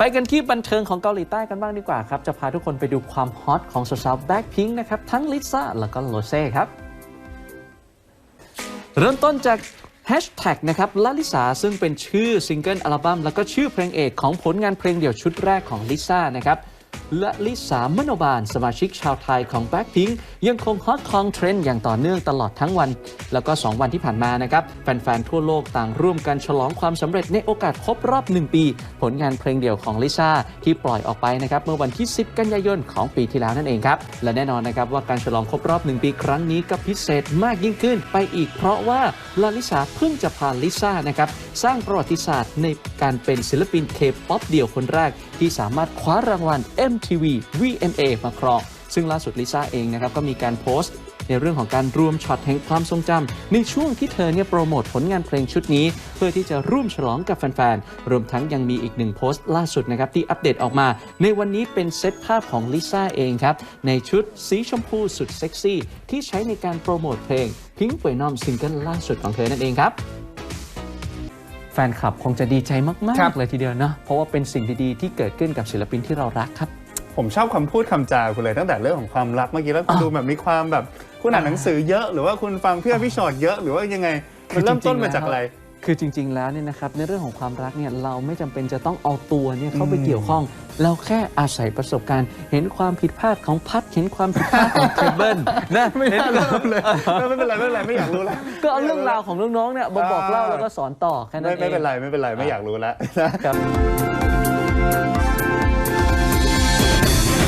ไปกันที่บันเทิงของเกาหลีใต้กันบ้างดีกว่าครับ จะพาทุกคนไปดูความฮอตของสาวๆแบ็คพิงค์นะครับ ทั้งลิซ่าแล้วก็โรเซ่ครับ เริ่มต้นจากแฮชแท็กนะครับลาลิสาซึ่งเป็นชื่อซิงเกิลอัลบั้มแล้วก็ชื่อเพลงเอกของผลงานเพลงเดี่ยวชุดแรกของลิซ่านะครับ และลิสามโนบาลสมาชิกชาวไทยของ Blackpink ยังคงฮอตคลองเทรนด์อย่างต่อเนื่องตลอดทั้งวัน แล้วก็ 2 วันที่ผ่านมานะครับ แฟน ๆ ทั่วโลกต่างร่วมกันฉลองความสำเร็จในโอกาสครบรอบ 1 ปี ผลงานเพลงเดี่ยวของลิซ่าที่ปล่อยออกไปนะครับ เมื่อวันที่ 10 กันยายนของปีที่แล้วนั่นเองครับ และแน่นอนนะครับว่าการฉลองครบรอบ 1 ปีครั้งนี้ก็พิเศษมากยิ่งขึ้นไปอีก เพราะว่าลาลิสาเพิ่งจะพาลิซ่านะครับสร้างประวัติศาสตร์ในการเป็นศิลปินเคป๊อปเดี่ยวคนแรกที่สามารถคว้ารางวัล MTV VMA มาครองซึ่งล่าสุดลิซ่าเองนะครับก็มีการโพสต์ ในเรื่องของการรวมช็อตแห่งความทรงจำในช่วงที่เธอเนี่ยโปรโมทผลงานเพลงชุดนี้ เพื่อที่จะร่วมฉลองกับแฟนๆ รวมทั้งยังมีอีกหนึ่งโพสต์ล่าสุดนะครับที่อัปเดตออกมา ในวันนี้เป็นเซตภาพของลิซ่าเองครับ ในชุดสีชมพูสุดเซ็กซี่ ที่ใช้ในการโปรโมทเพลงพิง k ์ w วยนอมซิงเกิลล่าสุดของเธอนั่นเองครับแฟนคลับคงจะดีใจมาครักบๆเลยทีเดียวเนาะเพราะว่าเป็นสิ่งดี ๆ ที่เกิดขึ้นกับศิลปินที่เรารักครับ ผมชอบคำพูดคำจาคุณเลยตั้งแต่เรื่องของความรักเมื่อกี้แล้วคุณอะดูแบบมีความแบบคุณอ่านหนังสือเยอะ หรือว่าคุณฟังพี่อภิชอตเยอะ หรือว่ายังไงมันเริ่มต้นมาจากอะไร คือจริง ๆ แล้วเนี่ยนะครับในเรื่องของความรักเนี่ยเราไม่จำเป็นจะต้องเอาตัวเนี่ยเข้าไปอืมเกี่ยวข้อง เราแค่อาศัยประสบการณ์ เห็นความผิดพลาดของพัดเห็นความผิดพลาดของเทเบิลนะไม่เห็นน่าเริ่มเลยไม่เป็นไรไม่เป็นไรไม่อยากรู้แล้วก็เอาเรื่องราวของน้องๆเนี่ยมาบอกเล่าแล้วก็สอนต่อแค่นั้ไม่นเองไม่เป็นไรไม่เป็นไรไม่อยากรู้แล้วครับ